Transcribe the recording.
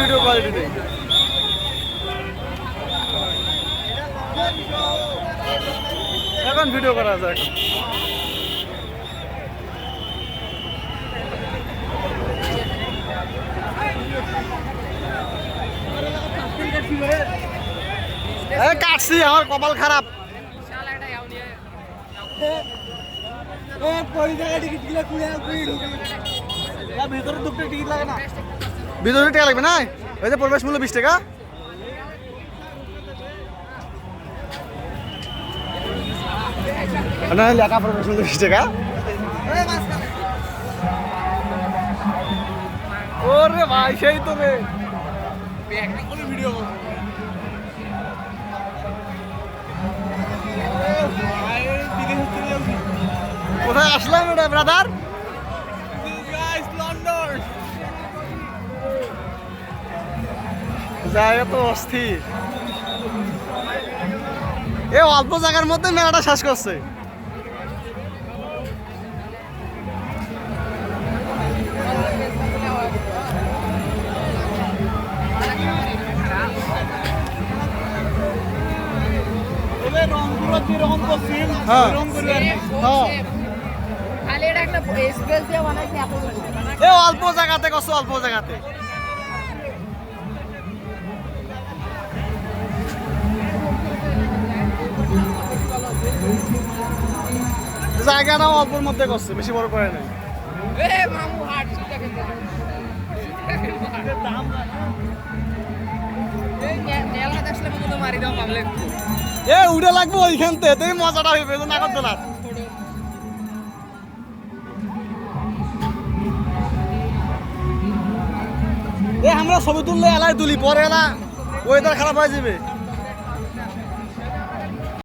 Video quality এখন video করা যায় এখন কাটছি আমার কপাল খারাপ। ভিতরে দুটো টিকিট লাগে না। ভিতরে টাকা লাগবে না? ওই যে প্রবেশ মূল্য বিশ টাকা। না লেখা প্রবেশ মূল্য বিশ টাকা। ওরে ভাই, সেই তো রে। কোথায় আসলাম ব্রাদার জায়গা তো অস্থির। এ অল্প জায়গার মধ্যে মেলাটা শেষ করছে। হ্যাঁ। হ্যাঁ অল্প জায়গাতে করছে অল্প জায়গাতে। জায়গাটাও অল্পর মধ্যে করছে বেশি বড় করে নাই। এ উড়ে লাগবে ওইখান থেকে মজাটা হইবে না না। এ আমরা ছবি তুললে এলাই তুলি পরে এলা ওয়েদার খারাপ হয়ে যাবে।